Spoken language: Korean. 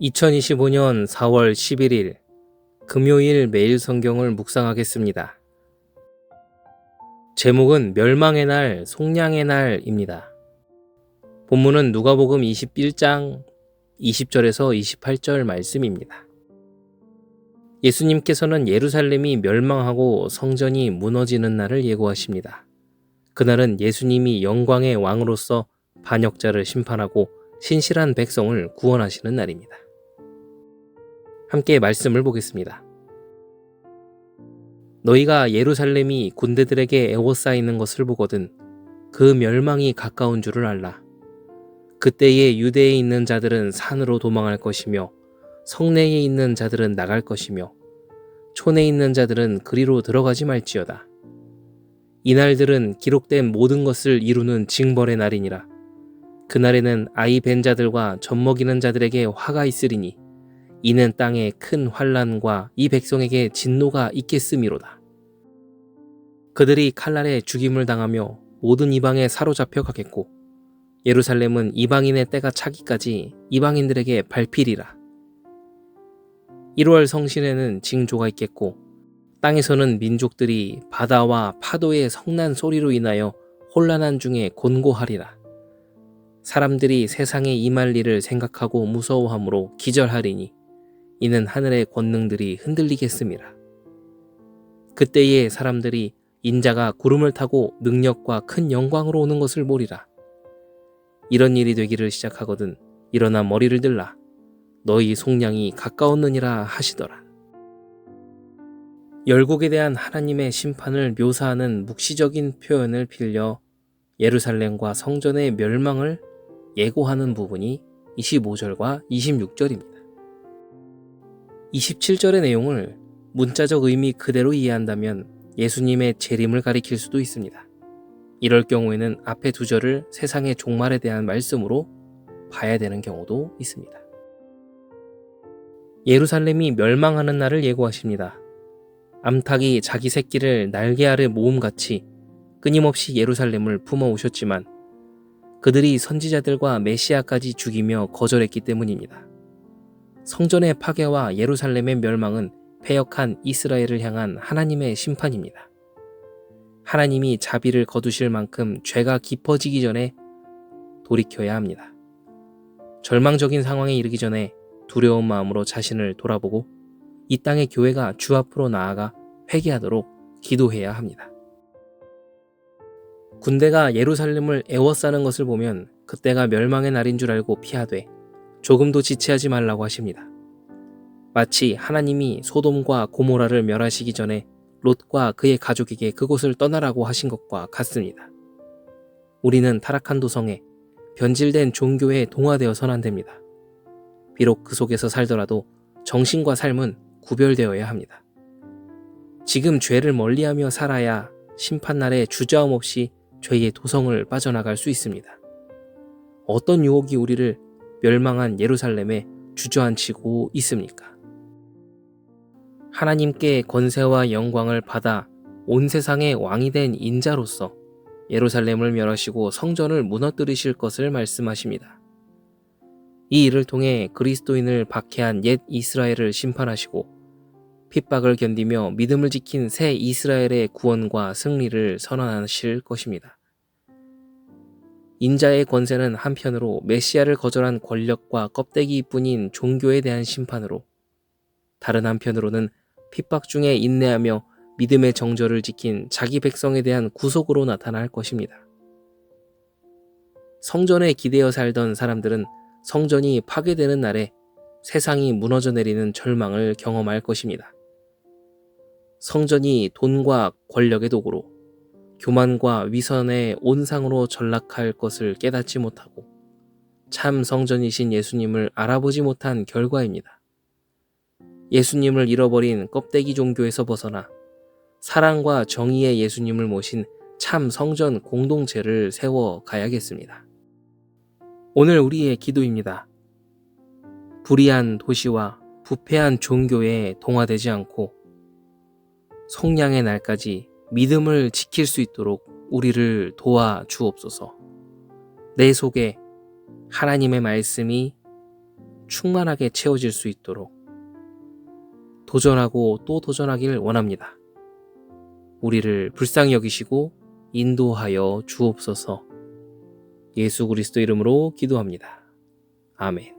2025년 4월 11일 금요일 매일 성경을 묵상하겠습니다. 제목은 멸망의 날, 속량의 날입니다. 본문은 누가복음 21장 20절에서 28절 말씀입니다. 예수님께서는 예루살렘이 멸망하고 성전이 무너지는 날을 예고하십니다. 그날은 예수님이 영광의 왕으로서 반역자를 심판하고 신실한 백성을 구원하시는 날입니다. 함께 말씀을 보겠습니다. 너희가 예루살렘이 군대들에게 에워싸이는 것을 보거든 그 멸망이 가까운 줄을 알라. 그때에 유대에 있는 자들은 산으로 도망할 것이며 성내에 있는 자들은 나갈 것이며 촌에 있는 자들은 그리로 들어가지 말지어다. 이날들은 기록된 모든 것을 이루는 징벌의 날이니라. 그날에는 아이 벤 자들과 젖먹이는 자들에게 화가 있으리니 이는 땅에 큰 환란과 이 백성에게 진노가 있겠음이로다. 그들이 칼날에 죽임을 당하며 모든 이방에 사로잡혀 가겠고 예루살렘은 이방인의 때가 차기까지 이방인들에게 발필이라. 1월 성신에는 징조가 있겠고 땅에서는 민족들이 바다와 파도의 성난 소리로 인하여 혼란한 중에 곤고하리라. 사람들이 세상에 임할 일을 생각하고 무서워함으로 기절하리니 이는 하늘의 권능들이 흔들리겠습니다. 그때에 사람들이 인자가 구름을 타고 능력과 큰 영광으로 오는 것을 보리라. 이런 일이 되기를 시작하거든 일어나 머리를 들라. 너희 속량이 가까웠느니라 하시더라. 열국에 대한 하나님의 심판을 묘사하는 묵시적인 표현을 빌려 예루살렘과 성전의 멸망을 예고하는 부분이 25절과 26절입니다. 27절의 내용을 문자적 의미 그대로 이해한다면 예수님의 재림을 가리킬 수도 있습니다. 이럴 경우에는 앞에 두 절을 세상의 종말에 대한 말씀으로 봐야 되는 경우도 있습니다. 예루살렘이 멸망하는 날을 예고하십니다. 암탉이 자기 새끼를 날개 아래 모음같이 끊임없이 예루살렘을 품어 오셨지만 그들이 선지자들과 메시아까지 죽이며 거절했기 때문입니다. 성전의 파괴와 예루살렘의 멸망은 패역한 이스라엘을 향한 하나님의 심판입니다. 하나님이 자비를 거두실 만큼 죄가 깊어지기 전에 돌이켜야 합니다. 절망적인 상황에 이르기 전에 두려운 마음으로 자신을 돌아보고 이 땅의 교회가 주 앞으로 나아가 회개하도록 기도해야 합니다. 군대가 예루살렘을 애워싸는 것을 보면 그때가 멸망의 날인 줄 알고 피하되 조금도 지체하지 말라고 하십니다. 마치 하나님이 소돔과 고모라를 멸하시기 전에 롯과 그의 가족에게 그곳을 떠나라고 하신 것과 같습니다. 우리는 타락한 도성에 변질된 종교에 동화되어선 안 됩니다. 비록 그 속에서 살더라도 정신과 삶은 구별되어야 합니다. 지금 죄를 멀리하며 살아야 심판날에 주저함 없이 죄의 도성을 빠져나갈 수 있습니다. 어떤 유혹이 우리를 멸망한 예루살렘에 주저앉히고 있습니까? 하나님께 권세와 영광을 받아 온 세상의 왕이 된 인자로서 예루살렘을 멸하시고 성전을 무너뜨리실 것을 말씀하십니다. 이 일을 통해 그리스도인을 박해한 옛 이스라엘을 심판하시고 핍박을 견디며 믿음을 지킨 새 이스라엘의 구원과 승리를 선언하실 것입니다. 인자의 권세는 한편으로 메시아를 거절한 권력과 껍데기뿐인 종교에 대한 심판으로 다른 한편으로는 핍박 중에 인내하며 믿음의 정절을 지킨 자기 백성에 대한 구속으로 나타날 것입니다. 성전에 기대어 살던 사람들은 성전이 파괴되는 날에 세상이 무너져 내리는 절망을 경험할 것입니다. 성전이 돈과 권력의 도구로 교만과 위선의 온상으로 전락할 것을 깨닫지 못하고 참 성전이신 예수님을 알아보지 못한 결과입니다. 예수님을 잃어버린 껍데기 종교에서 벗어나 사랑과 정의의 예수님을 모신 참 성전 공동체를 세워 가야겠습니다. 오늘 우리의 기도입니다. 불의한 도시와 부패한 종교에 동화되지 않고 성량의 날까지 믿음을 지킬 수 있도록 우리를 도와 주옵소서. 내 속에 하나님의 말씀이 충만하게 채워질 수 있도록 도전하고 또 도전하길 원합니다. 우리를 불쌍히 여기시고 인도하여 주옵소서 예수 그리스도 이름으로 기도합니다. 아멘.